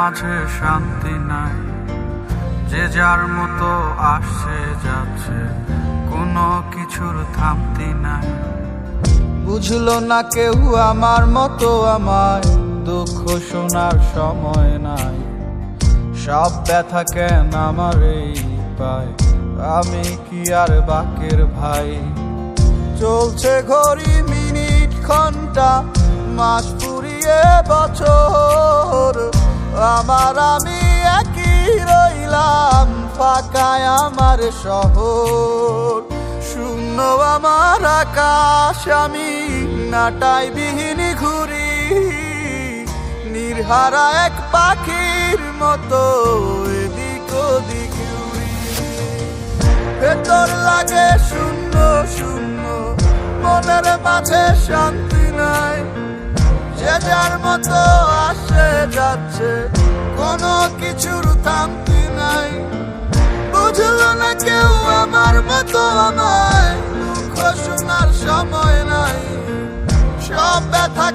মাঝে শান্তি নাই। যে যার মতো আসছে, যাচ্ছে, কোনো কিছুর থামতি নাই। বুঝলো না কেউ আমার মতো আমায়, দুঃখ শোনার সময় নাই। সব ব্যথা কেন আমার এই পায়? আমি কি আর বাকের ভাই? চলছে ঘড়ি, মিনিট, ঘণ্টা, মাস ফুরিয়ে, বছর। আমার আমি একই রইলাম, ফাঁকায় আমার শহর। শূন্য আমার আকাশ, আমি নাটাই বিহীন ঘুরি। নির্হারা এক পাখির মতো এদিক ওদিক ভেতর লাগে শূন্য শূন্য, মনের মাঝে শান্তি। যার মতো আসে যাচ্ছে। কোনো কিছুর থামতি নাই। বুঝলো না কেউ আমার মতো আমায়। দুঃখ শোনার সময় নাই। সব ব্যথা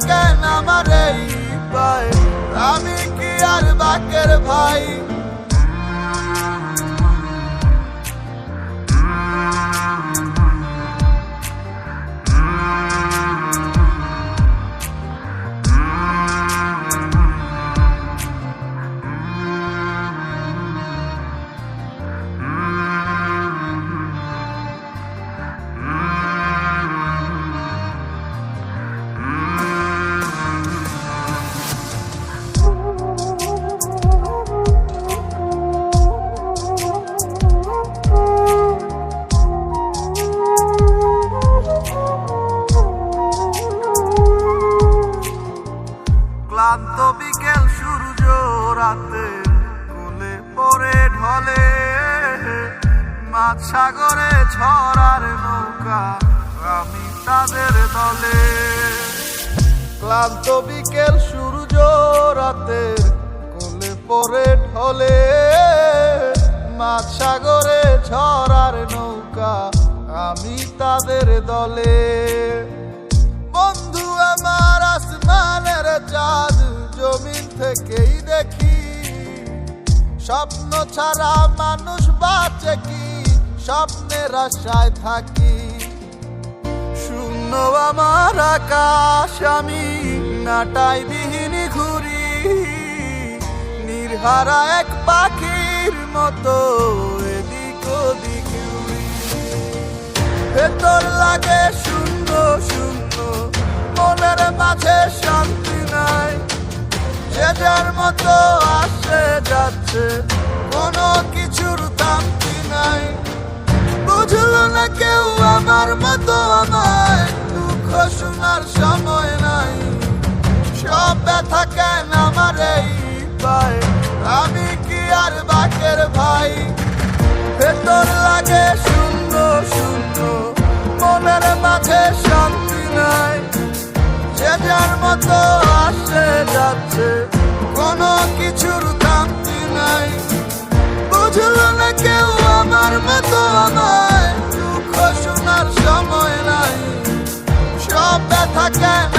মাছ সাগরে ছড়ার নৌকা, আমি তাদের দলে। ক্লান্ত বিকেল সূর্য রাতের কোলে পরে ঢলে। মাছ সাগরে ছড়ার নৌকা, আমি তাদের দলে। বন্ধু, আমার আসমানের চাঁদ জমিন থেকেই দেখি। স্বপ্ন ছাড়া মানুষ বাঁচে কি? স্বপ্নের আশায় থাকি। শূন্য আমার আকাশ, আমি নাটাই বিহীন ঘুরি। নির্হারা এক পাখির মতো এদিক ওদিক ভেতর লাগে শূন্য শূন্য, মনের মাঝে শান্তি নাই। যে যার মতো আসে, যাচ্ছে, কোনো কিছুর বুঝলো না কেউ আমার মতো আমায় দুঃখ শোনার সময় নাই। সব ব্যথা কেন আমার এই পায়? আমি কি আর বাকের ভাই? ভেতর লাগে শূন্য শূন্য, মনের মাঝে শান্তি নাই। যে যার মতো আসে, যাচ্ছে সময়